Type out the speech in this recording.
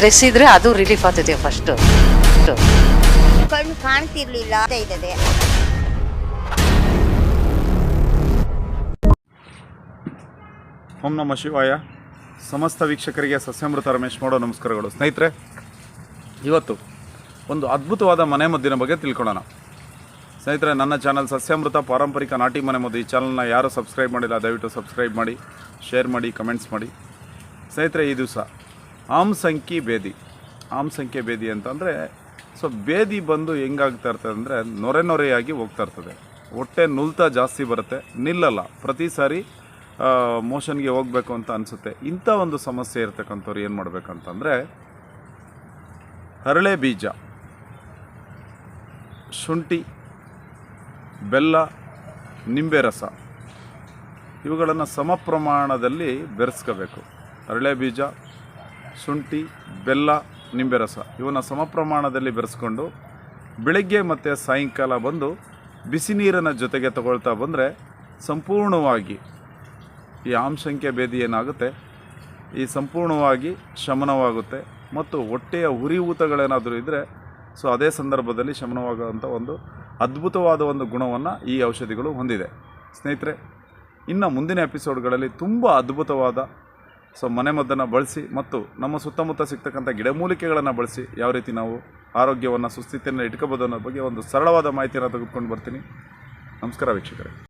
Stress ಇದ್ರೆ ಅದು relief ಆಗ್ತದೆ ಫಸ್ಟ್ ಕಣ್ಣು ಕಾಣ್ತಿರ್ಲಿಲ್ಲ ಇದ್ದದೆ ಓಂ ನಮ ಶಿವಾಯ. ಸಮಸ್ತ ವೀಕ್ಷಕರಿಗೆ ಸಸ್ಯಮೃತ ರಮೇಶ್ ಮಾಡೋ ನಮಸ್ಕಾರಗಳು. ಸ್ನೇಹಿತರೆ ಇವತ್ತು ಒಂದು ಅದ್ಭುತವಾದ ಮನೆ ಮದ್ದಿನ ಬಗ್ಗೆ ತಿಳ್ಕೊಳ್ಳೋಣ. ಸ್ನೇಹಿತರೆ ನನ್ನ ಚಾನಲ್ ಸಸ್ಯಮೃತ ಪಾರಂಪರಿಕ ನಾಟಿ ಮನೆ ಮದ್ದು ಈ ಚಾನಲ್ನ ಯಾರು ಸಬ್ಸ್ಕ್ರೈಬ್ ಮಾಡಿಲ್ಲ ದಯವಿಟ್ಟು ಸಬ್ಸ್ಕ್ರೈಬ್ ಮಾಡಿ ಶೇರ್ ಮಾಡಿ ಕಮೆಂಟ್ಸ್ ಮಾಡಿ. ಸ್ನೇಹಿತರೆ ಈ ದಿವಸ ಆಮ್ಸಂಕಿ ಬೇದಿ. ಆಮ್ಸಂಖ್ಯೆ ಭೇದಿ ಅಂತಂದರೆ, ಸೊ ಬೇದಿ ಬಂದು ಹೆಂಗಾಗ್ತಾ ಇರ್ತದೆ ಅಂದರೆ ನೊರೆ ನೊರೆಯಾಗಿ ಹೋಗ್ತಾ ಇರ್ತದೆ. ಹೊಟ್ಟೆ ನುಲ್ತಾ ಜಾಸ್ತಿ ಬರುತ್ತೆ, ನಿಲ್ಲಲ್ಲ. ಪ್ರತಿ ಸಾರಿ ಮೋಷನ್ಗೆ ಹೋಗಬೇಕು ಅಂತ ಅನಿಸುತ್ತೆ. ಇಂಥ ಒಂದು ಸಮಸ್ಯೆ ಇರ್ತಕ್ಕಂಥವ್ರು ಏನು ಮಾಡಬೇಕಂತಂದರೆ, ಹರಳೆ ಬೀಜ, ಶುಂಠಿ, ಬೆಲ್ಲ, ನಿಂಬೆ ರಸ, ಇವುಗಳನ್ನು ಸಮ ಪ್ರಮಾಣದಲ್ಲಿ ಬೆರೆಸ್ಕೋಬೇಕು. ಹರಳೆ ಬೀಜ ಶುಂಠಿ, ಬೆಲ್ಲ ನಿಂಬೆ ರಸ ಇವನ್ನು ಸಮ ಪ್ರಮಾಣದಲ್ಲಿ ಬೆರೆಸ್ಕೊಂಡು ಬೆಳಗ್ಗೆ ಮತ್ತು ಸಾಯಂಕಾಲ ಬಂದು ಬಿಸಿ ನೀರನ್ನು ಜೊತೆಗೆ ತಗೊಳ್ತಾ ಬಂದರೆ ಸಂಪೂರ್ಣವಾಗಿ ಈ ಆಂಶಂಕ್ಯ ಭೇದಿ ಏನಾಗುತ್ತೆ? ಈ ಸಂಪೂರ್ಣವಾಗಿ ಶಮನವಾಗುತ್ತೆ ಮತ್ತು ಹೊಟ್ಟೆಯ ಉರಿಯೂತಗಳೇನಾದರೂ ಇದ್ದರೆ ಸೊ ಅದೇ ಸಂದರ್ಭದಲ್ಲಿ ಶಮನವಾಗುವಂಥ ಒಂದು ಅದ್ಭುತವಾದ ಒಂದು ಗುಣವನ್ನು ಈ ಔಷಧಿಗಳು ಹೊಂದಿದೆ. ಸ್ನೇಹಿತರೆ, ಇನ್ನು ಮುಂದಿನ ಎಪಿಸೋಡ್ಗಳಲ್ಲಿ ತುಂಬ ಅದ್ಭುತವಾದ ಸೊ ಮನೆಮದ್ದನ್ನು ಬಳಸಿ ಮತ್ತು ನಮ್ಮ ಸುತ್ತಮುತ್ತ ಸಿಗ್ತಕ್ಕಂಥ ಗಿಡಮೂಲಿಕೆಗಳನ್ನು ಬಳಸಿ ಯಾವ ರೀತಿ ನಾವು ಆರೋಗ್ಯವನ್ನು, ಸುಸ್ಥಿತಿಯನ್ನು ಇಟ್ಕೋಬೋದು ಅನ್ನೋ ಬಗ್ಗೆ ಒಂದು ಸರಳವಾದ ಮಾಹಿತಿಯನ್ನು ತೆಗೆದುಕೊಂಡು ಬರ್ತೀನಿ. ನಮಸ್ಕಾರ ವೀಕ್ಷಕರೇ.